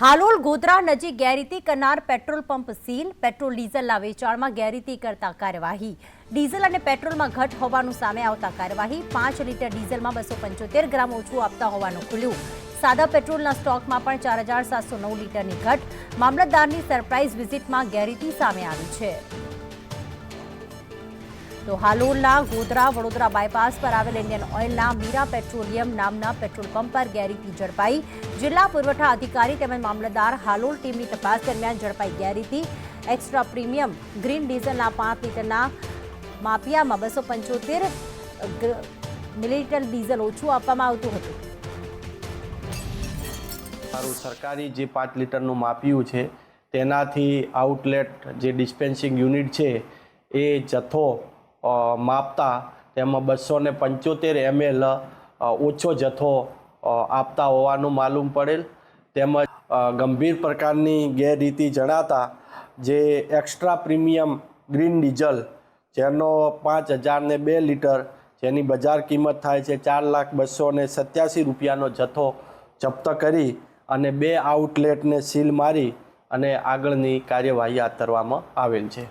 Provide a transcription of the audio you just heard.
હાલોલ ગોધરા નજીક ગેરરીતિ કરનાર પેટ્રોલ પંપ સીલ, પેટ્રોલ ડીઝલના વેચાણમાં ગેરરીતિ કરતા કાર્યવાહી. ડીઝલ અને પેટ્રોલમાં ઘટ હોવાનું સામે આવતા કાર્યવાહી. પાંચ લીટર ડીઝલમાં બસો પંચોતેર ગ્રામ ઓછું આપતા હોવાનું ખુલ્યું. સાદા પેટ્રોલના સ્ટોકમાં પણ ચાર હજાર સાતસો નવ લીટરની ઘટ. મામલતદારની સરપ્રાઇઝ વિઝિટમાં ગેરરીતિ સામે આવી છે. તો હાલોલના ગોધરા વડોદરા બાયપાસ પર આવેલ ઇન્ડિયન ઓઇલના મીરા પેટ્રોલિયમ નામના પેટ્રોલ પંપ પર ગેરરીતિ ઝડપાઈ. જિલ્લા પુરવઠા અધિકારી તેમજ મામલતદાર હાલોલ ટીમની તપાસ દરમિયાન ઝડપાઈ ગેરરીતિ. એક્સ્ટ્રા પ્રીમિયમ ગ્રીન ડીઝલના પાંચ લીટરના માપિયામાં બસો પંચોતેર મિલીલીટર ડીઝલ ઓછું આપવામાં આવતું હતું. મારું સરકારી જે પાંચ લીટરનું માપ્યું છે, તેનાથી આઉટલેટ જે ડિસ્પેન્સિંગ યુનિટ છે, એ જથ્થો માપતા તેમાં બસો ને પંચોતેર એમએલ ઓછો જથ્થો આપતા હોવાનું માલુમ પડેલ. તેમજ ગંભીર પ્રકારની ગેરરીતિ જણાતા જે એક્સ્ટ્રા પ્રીમિયમ ગ્રીન ડીઝલ, જેનો પાંચ હજાર ને બે લીટર, જેની બજાર કિંમત થાય છે ચાર લાખ બસો ને સત્યાસી રૂપિયાનો જથ્થો જપ્ત કરી અને બે આઉટલેટને સીલ મારી અને આગળની કાર્યવાહી હાથ ધરવામાં આવેલ છે.